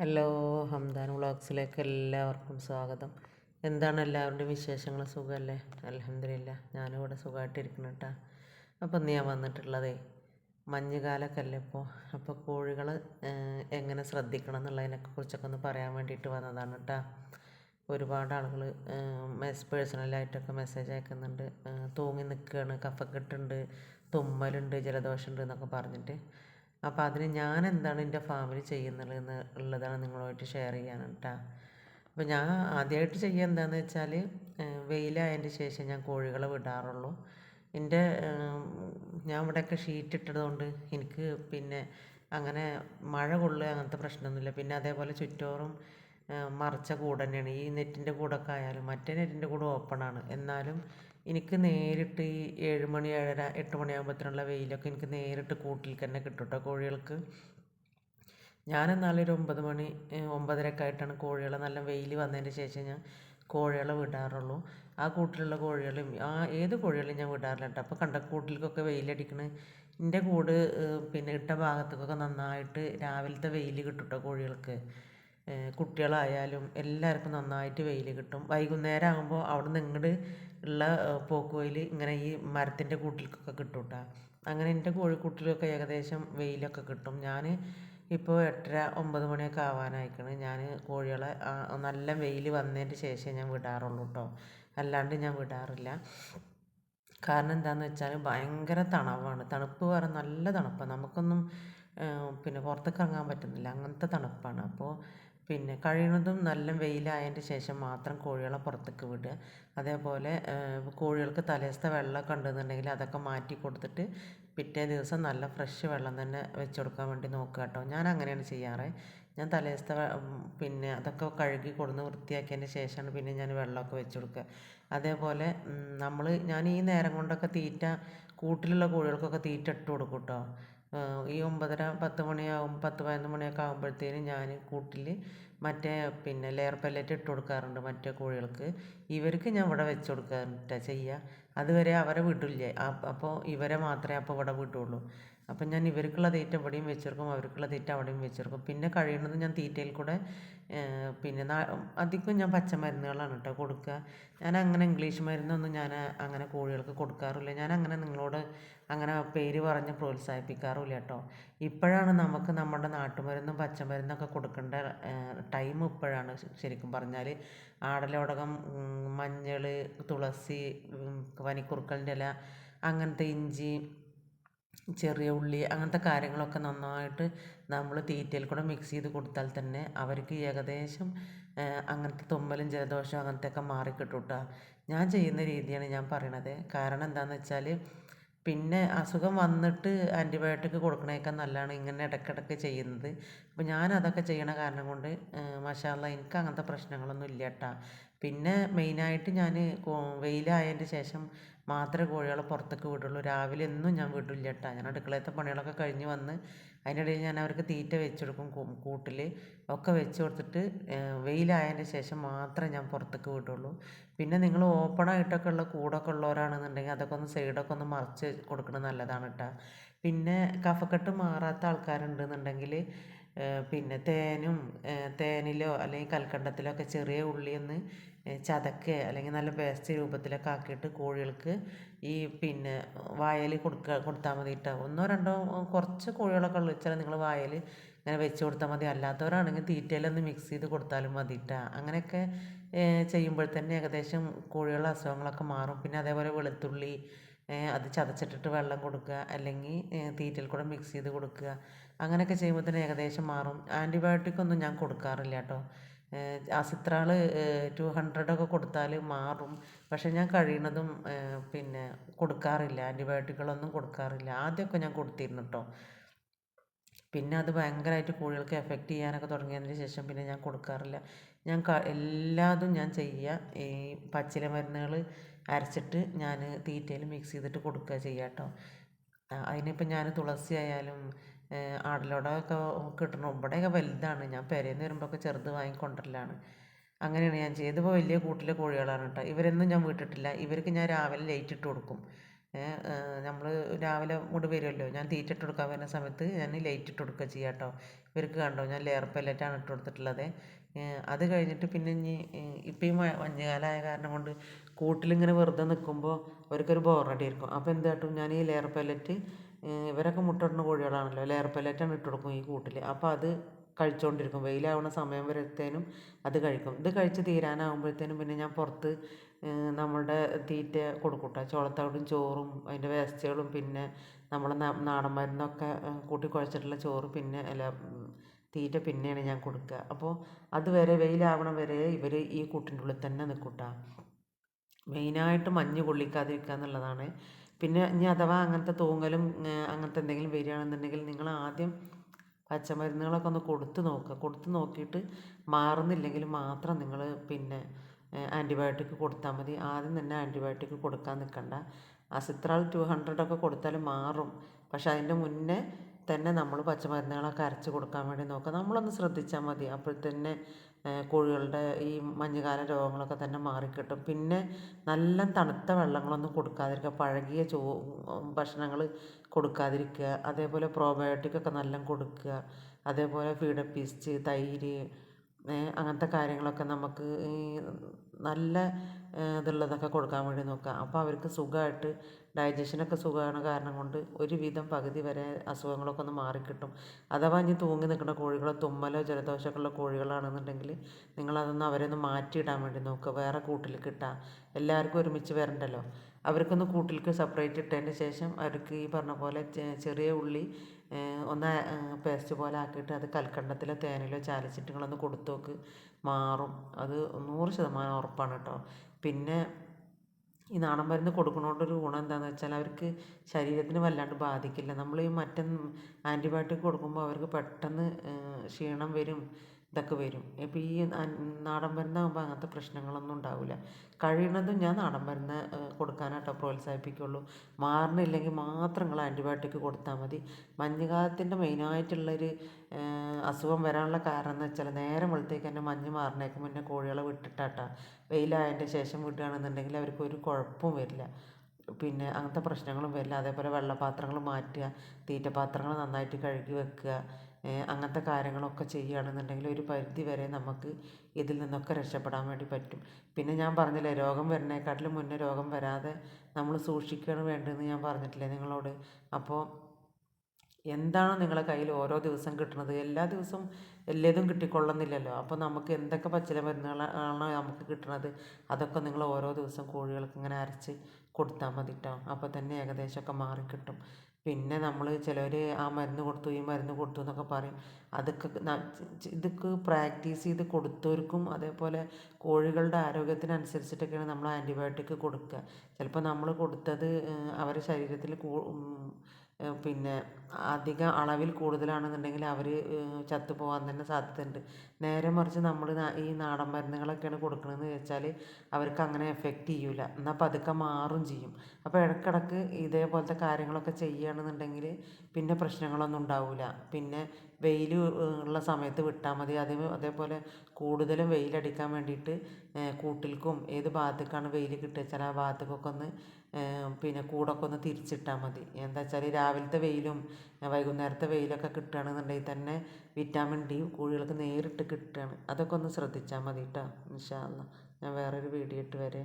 Hello Hamdan വ്ളോഗ്സിലേക്ക് എല്ലാവർക്കും സ്വാഗതം. എന്താണ് എല്ലാവരുടെയും വിശേഷങ്ങൾ? സുഖമല്ലേ അലഹമില്ല ഞാനും ഇവിടെ സുഖമായിട്ടിരിക്കണം കേട്ടോ അപ്പം നീ ഞാൻ വന്നിട്ടുള്ളതേ മഞ്ഞുകാലമൊക്കെ അല്ലേ ഇപ്പോൾ അപ്പോൾ കോഴികൾ എങ്ങനെ ശ്രദ്ധിക്കണം എന്നുള്ളതിനൊക്കെ കുറിച്ചൊക്കെ ഒന്ന് പറയാൻ വേണ്ടിയിട്ട് വന്നതാണ് കേട്ടോ ഒരുപാട് ആളുകൾ മെസ് പേഴ്സണലായിട്ടൊക്കെ മെസ്സേജ് അയക്കുന്നുണ്ട്. തൂങ്ങി നിൽക്കുകയാണ് കഫക്കെട്ടുണ്ട് തുമ്മലുണ്ട് ജലദോഷമുണ്ട് എന്നൊക്കെ പറഞ്ഞിട്ട്. അപ്പോൾ അതിന് ഞാൻ എന്താണ് എന്റെ ഫാമിൽ ചെയ്യുന്നത് ഉള്ളതാണ് നിങ്ങളുമായിട്ട് ഷെയർ ചെയ്യാനാണ് കേട്ടോ അപ്പോൾ ഞാൻ ആദ്യമായിട്ട് ചെയ്യുക എന്താണെന്ന് വെച്ചാൽ വെയിലായതിന്റെ ശേഷം ഞാൻ കോഴികളെ വിടാറുള്ളൂ. എന്റെ ഞാൻ ഇവിടെയൊക്കെ ഷീറ്റ് ഇട്ടതുകൊണ്ട് എനിക്ക് പിന്നെ അങ്ങനെ മഴ കൊള്ളുക അങ്ങനത്തെ പ്രശ്നമൊന്നുമില്ല. പിന്നെ അതേപോലെ ചുറ്റോറും മറച്ച കൂട് തന്നെയാണ് ഈ നെറ്റിന്റെ കൂടൊക്കെ ആയാലും മറ്റേ നെറ്റിന്റെ കൂട് ഓപ്പണാണ്. എന്നാലും എനിക്ക് നേരിട്ട് ഈ ഏഴ് മണി ഏഴര എട്ട് മണിയാകുമ്പോഴത്തേനുള്ള വെയിലൊക്കെ എനിക്ക് നേരിട്ട് കൂട്ടിൽ തന്നെ കിട്ടും കേട്ടോ കോഴികൾക്ക്. ഞാനെന്നാലും ഒരു ഒമ്പത് മണി ഒമ്പതരയൊക്കെ ആയിട്ടാണ് കോഴികളെ നല്ല വെയിൽ വന്നതിന് ശേഷം ഞാൻ കോഴികളെ വിടാറുള്ളൂ. ആ കൂട്ടിലുള്ള കോഴികളും ആ ഏത് കോഴികളും ഞാൻ വിടാറില്ല കേട്ടോ അപ്പോൾ കണ്ട കൂട്ടിലേക്കൊക്കെ വെയിലടിക്കണ. എന്റെ കൂട് പിന്നെ ഇട്ട ഭാഗത്തേക്കൊക്കെ നന്നായിട്ട് രാവിലത്തെ വെയിൽ കിട്ടും കേട്ടോ കോഴികൾക്ക്. കുട്ടികളായാലും എല്ലാവർക്കും നന്നായിട്ട് വെയിൽ കിട്ടും. വൈകുന്നേരം ആകുമ്പോൾ അവിടെ നിന്ന് ഇങ്ങോട്ട് ഉള്ള പോക്കുവെയിൽ ഇങ്ങനെ ഈ മരത്തിന്റെ കൂട്ടിലേക്കൊക്കെ കിട്ടും കേട്ടോ അങ്ങനെ എന്റെ കോഴിക്കൂട്ടിലൊക്കെ ഏകദേശം വെയിലൊക്കെ കിട്ടും. ഞാൻ ഇപ്പോൾ എട്ടര ഒമ്പത് മണിയൊക്കെ ആവാനായിക്കണ്. ഞാൻ കോഴികളെ നല്ല വെയിൽ വന്നതിന് ശേഷം ഞാൻ വിടാറുള്ളൂ കേട്ടോ അല്ലാണ്ട് ഞാൻ വിടാറില്ല. കാരണം എന്താണെന്ന് വെച്ചാൽ ഭയങ്കര തണവാണ് തണുപ്പ് പറഞ്ഞാൽ നല്ല തണുപ്പാണ് നമുക്കൊന്നും പിന്നെ പുറത്തേക്ക് ഇറങ്ങാൻ പറ്റുന്നില്ല. അങ്ങനത്തെ തണുപ്പാണ്. അപ്പോൾ പിന്നെ കഴിയുന്നതും നല്ല വെയിലായതിന്റെ ശേഷം മാത്രം കോഴികളെ പുറത്തേക്ക് വിടുക. അതേപോലെ കോഴികൾക്ക് തലേദിവസത്തെ വെള്ളമൊക്കെ ഉണ്ടെന്നുണ്ടെങ്കിൽ അതൊക്കെ മാറ്റി കൊടുത്തിട്ട് പിറ്റേ ദിവസം നല്ല ഫ്രഷ് വെള്ളം തന്നെ വെച്ച് കൊടുക്കാൻ വേണ്ടി നോക്കുക കേട്ടോ. ഞാൻ അങ്ങനെയാണ് ചെയ്യാറ്. ഞാൻ തലേദിവസത്തെ പിന്നെ അതൊക്കെ കഴുകി കൊടുന്ന് വൃത്തിയാക്കിയതിന് ശേഷമാണ് പിന്നെ ഞാൻ വെള്ളമൊക്കെ വെച്ച് കൊടുക്കുക. അതേപോലെ നമ്മൾ ഞാൻ ഈ നേരം കൊണ്ടൊക്കെ തീറ്റ കൂട്ടിലുള്ള കോഴികൾക്കൊക്കെ തീറ്റ ഇട്ട് കൊടുക്കും കേട്ടോ. ഈ ഒമ്പതര പത്ത് മണിയാവും പത്ത് പതിനൊന്ന് മണിയൊക്കെ ആകുമ്പോഴത്തേനും ഞാൻ കൂട്ടിൽ മറ്റേ പിന്നെ ലെയർ പെല്ലറ്റ് ഇട്ട് കൊടുക്കാറുണ്ട് മറ്റേ കോഴികൾക്ക്. ഇവർക്ക് ഞാൻ ഇവിടെ വെച്ച് കൊടുക്കാറുണ്ട് ചെയ്യുക അതുവരെ അവരെ വിടില്ല. അപ്പോൾ ഇവരെ മാത്രമേ അപ്പോൾ ഇവിടെ വിടുള്ളൂ. അപ്പം ഞാൻ ഇവർക്കുള്ള തീറ്റ ഇവിടെയും വെച്ചെടുക്കും അവർക്കുള്ള തീറ്റ അവിടെയും വെച്ചെടുക്കും പിന്നെ കഴിയുന്നത് ഞാൻ തീറ്റയിൽ കൂടെ പിന്നെ അധികം ഞാൻ പച്ചമരുന്നുകളാണ് കേട്ടോ കൊടുക്കുക. ഞാൻ അങ്ങനെ ഇംഗ്ലീഷ് മരുന്നൊന്നും ഞാൻ അങ്ങനെ കോഴികൾക്ക് കൊടുക്കാറില്ല. ഞാൻ അങ്ങനെ നിങ്ങളോട് അങ്ങനെ പേര് പറഞ്ഞ് പ്രോത്സാഹിപ്പിക്കാറില്ല കേട്ടോ. ഇപ്പോഴാണ് നമുക്ക് നമ്മുടെ നാട്ടുമരുന്നും പച്ചമരുന്നൊക്കെ കൊടുക്കേണ്ട ടൈം ഇപ്പോഴാണ് ശരിക്കും പറഞ്ഞാൽ ആടലോടകം മഞ്ഞൾ തുളസി പനിക്കുറുക്കലിന്റെ ഇല അങ്ങനത്തെ ഇഞ്ചി ചെറിയ ഉള്ളി അങ്ങനത്തെ കാര്യങ്ങളൊക്കെ നന്നായിട്ട് നമ്മൾ തീറ്റയിൽ കൂടെ മിക്സ് ചെയ്ത് കൊടുത്താൽ തന്നെ അവർക്ക് ഏകദേശം അങ്ങനത്തെ തുമ്മലും ജലദോഷവും അങ്ങനത്തെയൊക്കെ മാറിക്കിട്ടും കേട്ടോ ഞാൻ ചെയ്യുന്ന രീതിയാണ് ഞാൻ പറയണത്. കാരണം എന്താണെന്ന് വെച്ചാൽ പിന്നെ അസുഖം വന്നിട്ട് ആന്റിബയോട്ടിക് കൊടുക്കണേക്കാൾ നല്ലതാണ് ഇങ്ങനെ ഇടയ്ക്കിടയ്ക്ക് ചെയ്യുന്നത്. അപ്പോൾ ഞാൻ അതൊക്കെ ചെയ്യണ കാരണം കൊണ്ട് മഷാല്ല എനിക്ക് അങ്ങനത്തെ പ്രശ്നങ്ങളൊന്നും ഇല്ല കേട്ടോ പിന്നെ മെയിനായിട്ട് ഞാൻ വെയിലായതിന്റെ ശേഷം മാത്രമേ കോഴികളെ പുറത്തേക്ക് വിടുള്ളൂ. രാവിലെ ഒന്നും ഞാൻ വിടില്ല കേട്ടോ ഞാൻ അടുക്കളയത്തെ പണികളൊക്കെ കഴിഞ്ഞ് വന്ന് അതിനിടയിൽ ഞാൻ അവർക്ക് തീറ്റ വെച്ച് കൊടുക്കും കൂട്ടിൽ ഒക്കെ വെച്ച് കൊടുത്തിട്ട് വെയിലായതിന്റെ ശേഷം മാത്രമേ ഞാൻ പുറത്തേക്ക് വിടുള്ളൂ. പിന്നെ നിങ്ങൾ ഓപ്പണായിട്ടൊക്കെ ഉള്ള കൂടൊക്കെ ഉള്ളവരാണെന്നുണ്ടെങ്കിൽ അതൊക്കെ ഒന്ന് സൈഡൊക്കെ ഒന്ന് മറിച്ച് കൊടുക്കുന്നത് നല്ലതാണ് കേട്ടോ പിന്നെ കഫക്കെട്ട് മാറാത്ത ആൾക്കാരുണ്ടെന്നുണ്ടെങ്കിൽ പിന്നെ തേനും തേനിലോ അല്ലെങ്കിൽ കൽക്കണ്ടത്തിലോ ഒക്കെ ചെറിയ ഉള്ളി ഒന്ന് ചതക്കുക അല്ലെങ്കിൽ നല്ല പേസ്റ്റ് രൂപത്തിലൊക്കെ ആക്കിയിട്ട് കോഴികൾക്ക് ഈ പിന്നെ വായൽ കൊടുക്കുക കൊടുത്താൽ മതി കേട്ടോ ഒന്നോ രണ്ടോ കുറച്ച് കോഴികളൊക്കെ ഉള്ളു. വെച്ചാൽ നിങ്ങൾ വായൽ ഇങ്ങനെ വെച്ച് കൊടുത്താൽ മതി. അല്ലാത്തവരാണെങ്കിൽ തീറ്റയിലൊന്ന് മിക്സ് ചെയ്ത് കൊടുത്താലും മതി കേട്ടോ അങ്ങനെയൊക്കെ ചെയ്യുമ്പോൾ തന്നെ ഏകദേശം കോഴികളുടെ അസുഖങ്ങളൊക്കെ മാറും. പിന്നെ അതേപോലെ വെളുത്തുള്ളി അത് ചതച്ചിട്ടിട്ട് വെള്ളം കൊടുക്കുക അല്ലെങ്കിൽ തീറ്റയിൽ കൂടെ മിക്സ് ചെയ്ത് കൊടുക്കുക. അങ്ങനെയൊക്കെ ചെയ്യുമ്പോൾ തന്നെ ഏകദേശം മാറും. ആന്റിബയോട്ടിക് ഒന്നും ഞാൻ കൊടുക്കാറില്ല കേട്ടോ. അസിത്രാൾ ടു ഹൺഡ്രഡൊക്കെ കൊടുത്താൽ മാറും. പക്ഷേ ഞാൻ കഴിയുന്നതും പിന്നെ കൊടുക്കാറില്ല. ആന്റിബയോട്ടിക്കുകളൊന്നും കൊടുക്കാറില്ല. ആദ്യമൊക്കെ ഞാൻ കൊടുത്തിരുന്നു കേട്ടോ. പിന്നെ അത് ഭയങ്കരമായിട്ട് കോഴികൾക്ക് എഫക്റ്റ് ചെയ്യാനൊക്കെ തുടങ്ങിയതിന് ശേഷം പിന്നെ ഞാൻ കൊടുക്കാറില്ല. ഞാൻ എല്ലാതും ഞാൻ ചെയ്യുക ഈ പച്ചില മരുന്നുകൾ അരച്ചിട്ട് ഞാൻ തീറ്റയിൽ മിക്സ് ചെയ്തിട്ട് കൊടുക്കുക ചെയ്യുക കേട്ടോ അതിനിപ്പോൾ ഞാൻ തുളസി ആയാലും ആടലോടൊക്കെ കിട്ടണം ഇവിടെയൊക്കെ വലുതാണ്. ഞാൻ പെരേന്ന് വരുമ്പോഴൊക്കെ ചെറുത് വാങ്ങിക്കൊണ്ടിരലാണ്. അങ്ങനെയാണ് ഞാൻ ചെയ്തത്. ഇതിപ്പോൾ വലിയ കൂട്ടിലെ കോഴികളാണ് കേട്ടോ ഇവരൊന്നും ഞാൻ വിട്ടിട്ടില്ല. ഇവർക്ക് ഞാൻ രാവിലെ ലൈറ്റ് ഇട്ട് കൊടുക്കും. നമ്മൾ രാവിലെ ഇങ്ങോട്ട് വരുമല്ലോ ഞാൻ തീറ്റ ഇട്ട് കൊടുക്കാൻ വരുന്ന സമയത്ത് ഞാൻ ലൈറ്റ് ഇട്ട് കൊടുക്കുക ചെയ്യുക കേട്ടോ ഇവർക്ക് കണ്ടോ? ഞാൻ ലെയർ പെല്ലറ്റാണ് ഇട്ട് കൊടുത്തിട്ടുള്ളത്. അത് കഴിഞ്ഞിട്ട് പിന്നെ ഇനി ഇപ്പം ഈ മഞ്ഞുകാലമായ കാരണം കൊണ്ട് കൂട്ടിലിങ്ങനെ വെറുതെ നിൽക്കുമ്പോൾ അവർക്കൊരു ബോറടി ആയിരിക്കും അപ്പോൾ എന്ത് കാട്ടും? ഞാൻ ഈ ലെയർ പെല്ലറ്റ് ഇവരൊക്കെ മുട്ടയിടുന്ന കോഴികളാണല്ലോ. ലെയർ പെല്ലറ്റാണ് ഇട്ട് കൊടുക്കും ഈ കൂട്ടിൽ അപ്പോൾ അത് കഴിച്ചുകൊണ്ടിരിക്കും വെയിലാവുന്ന സമയം വരത്തേനും അത് കഴിക്കും. ഇത് കഴിച്ച് തീരാനാകുമ്പോഴത്തേനും പിന്നെ ഞാൻ പുറത്ത് നമ്മളുടെ തീറ്റ കൊടുക്കും കേട്ടോ ചോളത്തവിടും ചോറും അതിന്റെ വേസ്റ്റുകളും പിന്നെ നമ്മളെ നാടൻ മരുന്നൊക്കെ കൂട്ടി കുഴച്ചിട്ടുള്ള ചോറ് പിന്നെ അല്ല തീറ്റ പിന്നെയാണ് ഞാൻ കൊടുക്കുക. അപ്പോൾ അതുവരെ വെയിലാവണം വരെ ഇവർ ഈ കൂട്ടിന്റെ ഉള്ളിൽ തന്നെ നിൽക്കൂട്ട. കേട്ടോ മെയിനായിട്ട് മഞ്ഞ് കൊള്ളിക്കാതിരിക്കുക എന്നുള്ളതാണ്. പിന്നെ ഇനി അഥവാ അങ്ങനത്തെ തൂങ്ങലും അങ്ങനത്തെ എന്തെങ്കിലും വരികയാണെന്നുണ്ടെങ്കിൽ നിങ്ങൾ ആദ്യം പച്ചമരുന്നുകളൊക്കെ ഒന്ന് കൊടുത്ത് നോക്കുക. കൊടുത്ത് നോക്കിയിട്ട് മാറുന്നില്ലെങ്കിൽ മാത്രം നിങ്ങൾ പിന്നെ ആന്റിബയോട്ടിക് കൊടുത്താൽ മതി. ആദ്യം തന്നെ ആന്റിബയോട്ടിക് കൊടുക്കാൻ നിൽക്കണ്ട. അസിത്രാൾ ടു ഹൺഡ്രഡ് ഒക്കെ കൊടുത്താൽ മാറും. പക്ഷെ അതിന്റെ മുന്നേ തന്നെ നമ്മൾ പച്ചമരുന്നുകളൊക്കെ അരച്ച് കൊടുക്കാൻ വേണ്ടി നോക്കുക. നമ്മളൊന്ന് ശ്രദ്ധിച്ചാൽ മതി. അപ്പോൾ തന്നെ കോഴികളുടെ ഈ മഞ്ഞുകാല രോഗങ്ങളൊക്കെ തന്നെ മാറിക്കിട്ടും. പിന്നെ നല്ല തണുത്ത വെള്ളങ്ങളൊന്നും കൊടുക്കാതിരിക്കുക പഴകിയ ചോ ഭക്ഷണങ്ങൾ കൊടുക്കാതിരിക്കുക അതേപോലെ പ്രോബയോട്ടിക്കൊക്കെ നല്ല കൊടുക്കുക അതേപോലെ ഫീഡപ്പീസ്റ്റ് തൈര് അങ്ങനത്തെ കാര്യങ്ങളൊക്കെ നമുക്ക് ഈ നല്ല ഇതുള്ളതൊക്കെ കൊടുക്കാൻ വേണ്ടി നോക്കുക. അപ്പോൾ അവർക്ക് സുഖമായിട്ട് ഡൈജഷനൊക്കെ സുഖമാണ് കാരണം കൊണ്ട് ഒരുവിധം പകുതി വരെ അസുഖങ്ങളൊക്കെ ഒന്ന് മാറിക്കിട്ടും. അഥവാ ഇനി തൂങ്ങി നിൽക്കുന്ന കോഴികളോ തുമ്മലോ ജലദോഷമൊക്കെ ഉള്ള കോഴികളാണെന്നുണ്ടെങ്കിൽ നിങ്ങളതൊന്ന് അവരെ ഒന്ന് മാറ്റിയിടാൻ വേണ്ടി നോക്കുക. വേറെ കൂട്ടിൽ കിട്ടുക. എല്ലാവർക്കും ഒരുമിച്ച് വരണ്ടല്ലോ. അവർക്കൊന്ന് കൂട്ടിലേക്ക് സെപ്പറേറ്റ് ഇട്ടതിന് ശേഷം അവർക്ക് ഈ പറഞ്ഞ പോലെ ചെറിയ ഉള്ളി ഒന്ന് പേസ്റ്റ് പോലെ ആക്കിയിട്ട് അത് കൽക്കണ്ടത്തിലോ തേനിലോ ചാലിച്ചിട്ട് നിങ്ങളൊന്ന് കൊടുത്തു നോക്ക്. മാറും. അത് നൂറ് ശതമാനം ഉറപ്പാണ് കേട്ടോ. പിന്നെ ഈ നാടൻ മരുന്ന് കൊടുക്കുന്നതുകൊണ്ടൊരു ഗുണം എന്താണെന്ന് വെച്ചാൽ അവർക്ക് ശരീരത്തിന് വല്ലാണ്ട് ബാധിക്കില്ല. നമ്മൾ ഈ മറ്റേ ആന്റിബയോട്ടിക് കൊടുക്കുമ്പോൾ അവർക്ക് പെട്ടെന്ന് ക്ഷീണം വരും. ഇതൊക്കെ വരും. ഇപ്പോൾ ഈ നാടൻ മരുന്നാകുമ്പോൾ അങ്ങനത്തെ പ്രശ്നങ്ങളൊന്നും ഉണ്ടാവില്ല. കഴിയുന്നതും ഞാൻ നാടൻ മരുന്ന് കൊടുക്കാനാട്ടോ പ്രോത്സാഹിപ്പിക്കുള്ളൂ. മാറണില്ലെങ്കിൽ മാത്രം നിങ്ങൾ ആന്റിബയോട്ടിക് കൊടുത്താൽ മതി. മഞ്ഞുകാലത്തിന്റെ മെയിനായിട്ടുള്ളൊരു അസുഖം വരാനുള്ള കാരണം എന്ന് വെച്ചാൽ നേരം വെളുത്തേക്ക് തന്നെ മഞ്ഞ് മാറണേക്ക് മുന്നേ കോഴികളെ വിട്ടിട്ടാട്ടാ. വെയിലായതിന്റെ ശേഷം വിടുകയാണെന്നുണ്ടെങ്കിൽ അവർക്ക് ഒരു കുഴപ്പവും വരില്ല. പിന്നെ അങ്ങനത്തെ പ്രശ്നങ്ങളും വരില്ല. അതേപോലെ വെള്ളപാത്രങ്ങൾ മാറ്റുക തീറ്റപാത്രങ്ങൾ നന്നായിട്ട് കഴുകി വെക്കുക അങ്ങനത്തെ കാര്യങ്ങളൊക്കെ ചെയ്യുകയാണെന്നുണ്ടെങ്കിൽ ഒരു പരിധി വരെ നമുക്ക് ഇതിൽ നിന്നൊക്കെ രക്ഷപ്പെടാൻ വേണ്ടി പറ്റും. പിന്നെ ഞാൻ പറഞ്ഞില്ലേ രോഗം വരുന്നതിനെക്കാട്ടിലും മുന്നേ രോഗം വരാതെ നമ്മൾ സൂക്ഷിക്കുകയാണ് വേണ്ടതെന്ന് ഞാൻ പറഞ്ഞിട്ടില്ലേ നിങ്ങളോട്? അപ്പോൾ എന്താണോ നിങ്ങളെ കയ്യിൽ ഓരോ ദിവസം കിട്ടുന്നത്? എല്ലാ ദിവസവും എല്ലാതും കിട്ടിക്കൊള്ളുന്നില്ലല്ലോ. അപ്പോൾ നമുക്ക് എന്തൊക്കെ പച്ചില മരുന്നുകളാണോ നമുക്ക് കിട്ടുന്നത്? അതൊക്കെ നിങ്ങൾ ഓരോ ദിവസം കോഴികൾക്ക് ഇങ്ങനെ അരച്ച് കൊടുത്താൽ മതി കേട്ടോ അപ്പോൾ തന്നെ ഏകദേശമൊക്കെ മാറിക്കിട്ടും. പിന്നെ നമ്മൾ ചിലർ ആ മരുന്ന് കൊടുത്തു ഈ മരുന്ന് കൊടുത്തു എന്നൊക്കെ പറയും. അതൊക്കെ ഇതൊക്കെ പ്രാക്ടീസ് ചെയ്ത് കൊടുത്തവർക്കും അതേപോലെ കോഴികളുടെ ആരോഗ്യത്തിനനുസരിച്ചിട്ടൊക്കെയാണ് നമ്മൾ ആന്റിബയോട്ടിക് കൊടുക്കുക. ചിലപ്പോൾ നമ്മൾ കൊടുത്തത് അവരുടെ ശരീരത്തിൽ പിന്നെ അധികം അളവിൽ കൂടുതലാണെന്നുണ്ടെങ്കിൽ അവർ ചത്തുപോകാൻ തന്നെ സാധ്യതയുണ്ട്. നേരെ മറിച്ച് നമ്മൾ ഈ നാടൻ മരുന്നുകളൊക്കെയാണ് കൊടുക്കണതെന്ന് വെച്ചാൽ അവർക്ക് അങ്ങനെ എഫക്റ്റ് ചെയ്യില്ല എന്നാൽ പതുക്കെ മാറും ചെയ്യും. അപ്പോൾ ഇടയ്ക്കിടയ്ക്ക് ഇതേപോലത്തെ കാര്യങ്ങളൊക്കെ ചെയ്യുകയാണെന്നുണ്ടെങ്കിൽ പിന്നെ പ്രശ്നങ്ങളൊന്നും ഉണ്ടാവില്ല പിന്നെ വെയിൽ ഉള്ള സമയത്ത് വിട്ടാൽ മതി. അതേ അതേപോലെ കൂടുതലും വെയിലടിക്കാൻ വേണ്ടിയിട്ട് കൂട്ടിൽക്കും ഏത് ഭാഗത്തേക്കാണ് വെയിൽ കിട്ടുക വെച്ചാൽ ആ ഭാഗത്തേക്കൊക്കെ ഒന്ന് പിന്നെ കൂടൊക്കെ ഒന്ന് തിരിച്ചിട്ടാൽ മതി. എന്താ വെച്ചാൽ രാവിലത്തെ വെയിലും വൈകുന്നേരത്തെ വെയിലൊക്കെ കിട്ടുകയാണെന്നുണ്ടെങ്കിൽ തന്നെ വിറ്റാമിൻ ഡി കോഴികൾക്ക് നേരിട്ട് കിട്ടുകയാണ്. അതൊക്കെ ഒന്ന് ശ്രദ്ധിച്ചാൽ മതി കേട്ടോ ഇൻഷാ അല്ലാ ഞാൻ വേറൊരു വീഡിയോ ഇട്ട് വരെ.